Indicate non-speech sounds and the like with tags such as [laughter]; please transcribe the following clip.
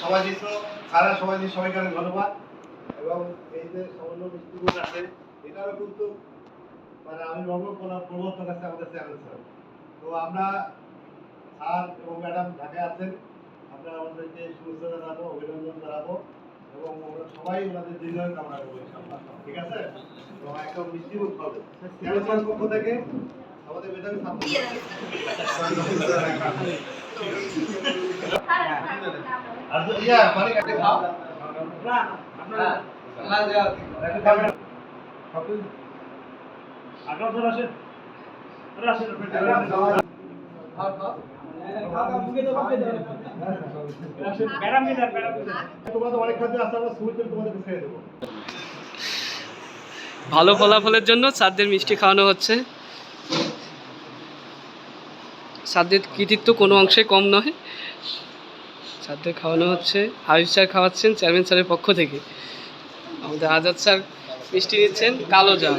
সবাই দিচ্ছ সারা সবাই সবাইকে অনেক ধন্যবাদ। এবং এই যে সামান্য মিষ্টিগুলো আছে এটারও কিন্তু মানে আমি রবর প্রবর্তন আছে আমাদের চ্যানেল স্যার তো আমরা স্যার এবং ম্যাডাম ঢাকায় আছেন। আমরা আমাদেরকে শুভেচ্ছা জানাব অভিনন্দন জানাব। এবং আমরা সবাই ওনাদের দীর্ঘায়ু কামনা করব ঠিক আছে? তো একটা মিষ্টি হবে। চ্যানেল স্যার পক্ষ থেকে আমাদের মেধাবী ছাত্র [laughs] আর ইয়া কাটে খাও। ধর আসেন। আসেন খাও খাও দেবো। ভালো ফলাফলের জন্য স্যারদের মিষ্টি খাওয়ানো হচ্ছে। স্যারদের কৃতিত্ব কোনো অংশে কম নয়। স্যারদের খাওয়ানো হচ্ছে। হাবিব স্যার খাওয়াচ্ছেন চেয়ারম্যান স্যারের পক্ষ থেকে। আমাদের আজাদ স্যার মিষ্টি নিচ্ছেন কালো জাম